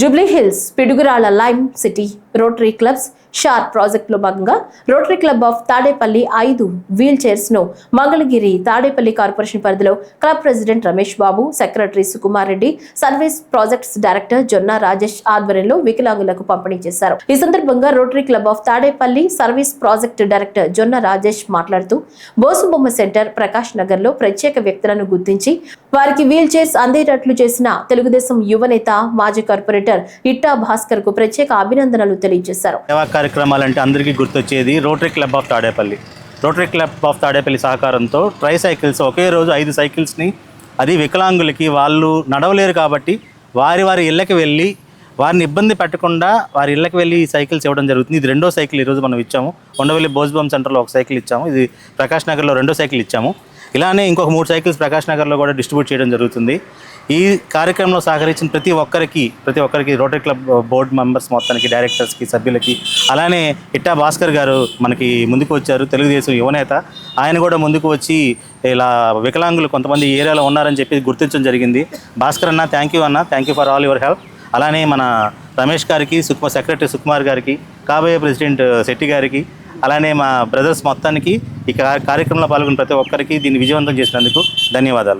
Jubilee Hills Piduguralla lime city rotary clubs share ప్రాజెక్టులో భాగంగా rotary club of Tadepalli ఐదు wheel చైర్స్ను మంగళగిరి తాడేపల్లి కార్పొరేషన్ పరిధిలో club president Ramesh Babu secretary Sukumar Reddy service projects director Jonna Rajesh ఆధ్వర్యంలో వికలాంగులకు పంపిణీ చేశారు. ఈ సందర్భంగా rotary club of Tadepalli service project director Jonna Rajesh మాట్లాడుతూ బోసుబొమ్మ సెంటర్ ప్రకాష్ నగర్లో ప్రత్యేక వ్యక్తులను గుర్తించి వారికి వీల్ చైర్స్ అందేటట్లు చేసిన తెలుగుదేశం యువనేత మాజీ కార్పొరేటర్ ఇట్టా భాస్కర్కు ప్రత్యేక అభినందనలు తెలియజేశారు. సేవా కార్యక్రమాలంటే అందరికీ గుర్తొచ్చేది rotary club of Tadepalli. Rotary club of Tadepalli సహకారంతో ట్రై సైకిల్స్ ఒకే రోజు ఐదు సైకిల్స్ని అది వికలాంగులకి వాళ్ళు నడవలేరు కాబట్టి వారి వారి ఇళ్ళకి వెళ్ళి వారిని ఇబ్బంది పెట్టకుండా వారి ఇళ్ళకి వెళ్ళి ఈ సైకిల్స్ ఇవ్వడం జరుగుతుంది. ఇది రెండో సైకిల్ ఈరోజు మనం ఇచ్చాము. కొండవల్లి బోజ్బమ్ సెంటర్లో ఒక సైకిల్ ఇచ్చాము. ఇది ప్రకాష్ నగర్లో రెండో సైకిల్ ఇచ్చాము. ఇలానే ఇంకొక మూడు సైకిల్స్ ప్రకాష్ నగర్లో కూడా డిస్ట్రిబ్యూట్ చేయడం జరుగుతుంది. ఈ కార్యక్రమంలో సహకరించిన ప్రతి ఒక్కరికి ప్రతి ఒక్కరికి రోటరీ క్లబ్ బోర్డు మెంబర్స్ మొత్తానికి డైరెక్టర్స్కి సభ్యులకి అలానే ఇట్టా భాస్కర్ గారు మనకి ముందుకు వచ్చారు తెలుగుదేశం యువనేత ఆయన కూడా ముందుకు వచ్చి ఇలా వికలాంగులు కొంతమంది ఏరియాలో ఉన్నారని చెప్పి గుర్తించడం జరిగింది. భాస్కర్ అన్న థ్యాంక్ యూ అన్న thank you for all your help అలానే మన రమేష్ గారికి సుకుమార్ సెక్రటరీ సుకుమార్ గారికి కాబోయే ప్రెసిడెంట్ శెట్టి గారికి అలానే మా బ్రదర్స్ మొత్తానికి ఈ కార్యక్రమంలో పాల్గొన్న ప్రతి ఒక్కరికి దీన్ని విజయవంతం చేసినందుకు ధన్యవాదాలు.